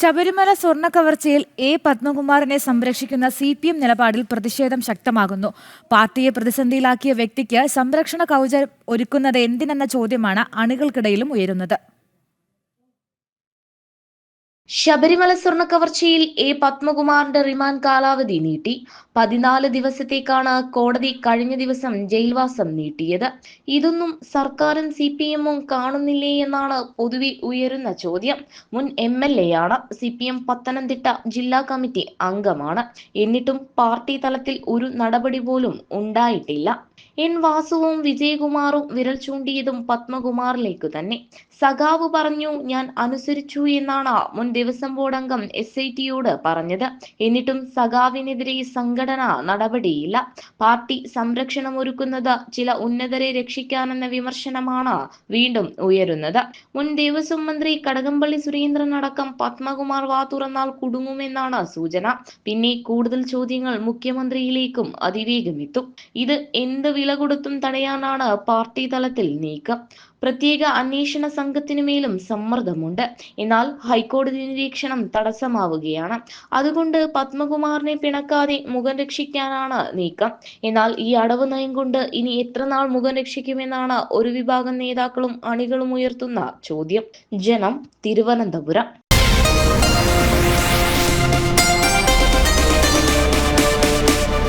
ശബരിമല സ്വർണ കവർച്ചയിൽ എ പത്മകുമാറിനെ സംരക്ഷിക്കുന്ന C P M നിലപാടിൽ പ്രതിഷേധം ശക്തമാകുന്നു. പാർട്ടിയെ പ്രതിസന്ധിയിലാക്കിയ വ്യക്തിക്ക് സംരക്ഷണ കവചം ഒരുക്കുന്നത് എന്തിനെന്ന ചോദ്യമാണ് അണികൾക്കിടയിലും ഉയരുന്നത്. ശബരിമല സ്വർണ കവർച്ചയിൽ എ പത്മകുമാറിന്റെ റിമാൻഡ് കാലാവധി നീട്ടി. പതിനാല് ദിവസത്തേക്കാണ് കോടതി കഴിഞ്ഞ ദിവസം ജയിൽവാസം നീട്ടിയത്. ഇതൊന്നും സർക്കാരും സി പി എമ്മും കാണുന്നില്ലേ എന്നാണ് പൊതുവെ ഉയരുന്ന ചോദ്യം. മുൻ എം എൽ എ ആണ് സി പി എം പത്തനംതിട്ട ജില്ലാ കമ്മിറ്റി അംഗമാണ്. എന്നിട്ടും പാർട്ടി തലത്തിൽ ഒരു നടപടി പോലും ഉണ്ടായിട്ടില്ല. എൻ വാസുവും വിജയകുമാറും വിരൽ ചൂണ്ടിയതും പത്മകുമാറിലേക്ക് തന്നെ. സഖാവ് പറഞ്ഞു ഞാൻ അനുസരിച്ചു എന്നാണ് മുൻ ദേവസ്വം ബോർഡ് അംഗം എസ് ഐ ടിയോട് പറഞ്ഞത്. എന്നിട്ടും സഖാവിനെതിരെ സംഘടന നടപടിയില്ല. പാർട്ടി സംരക്ഷണം ഒരുക്കുന്നത് ചില ഉന്നതരെ രക്ഷിക്കാനെന്ന വിമർശനമാണ് വീണ്ടും ഉയരുന്നത്. മുൻ ദേവസ്വം മന്ത്രി കടകംപള്ളി സുരേന്ദ്രൻ അടക്കം പത്മകുമാർ വാ തുറന്നാൽ കുടുങ്ങുമെന്നാണ് സൂചന. പിന്നെ കൂടുതൽ ചോദ്യങ്ങൾ മുഖ്യമന്ത്രിയിലേക്കും അതിവേഗം എത്തും. ഇത് എന്ത് വില കൊടുത്തും തടയാനാണ് പാർട്ടി തലത്തിൽ നീക്കം. പ്രത്യേക അന്വേഷണ സംഘത്തിനു മേലും സമ്മർദ്ദമുണ്ട്. എന്നാൽ ഹൈക്കോടതി നിരീക്ഷണം തടസ്സമാവുകയാണ്. അതുകൊണ്ട് പത്മകുമാറിനെ പിണക്കാതെ മുഖം രക്ഷിക്കാനാണ് നീക്കം. എന്നാൽ ഈ അടവ് നയം കൊണ്ട് ഇനി എത്ര നാൾ മുഖം രക്ഷിക്കുമെന്നാണ് ഒരു വിഭാഗം നേതാക്കളും അണികളും ഉയർത്തുന്ന ചോദ്യം. ജനം തിരുവനന്തപുരം.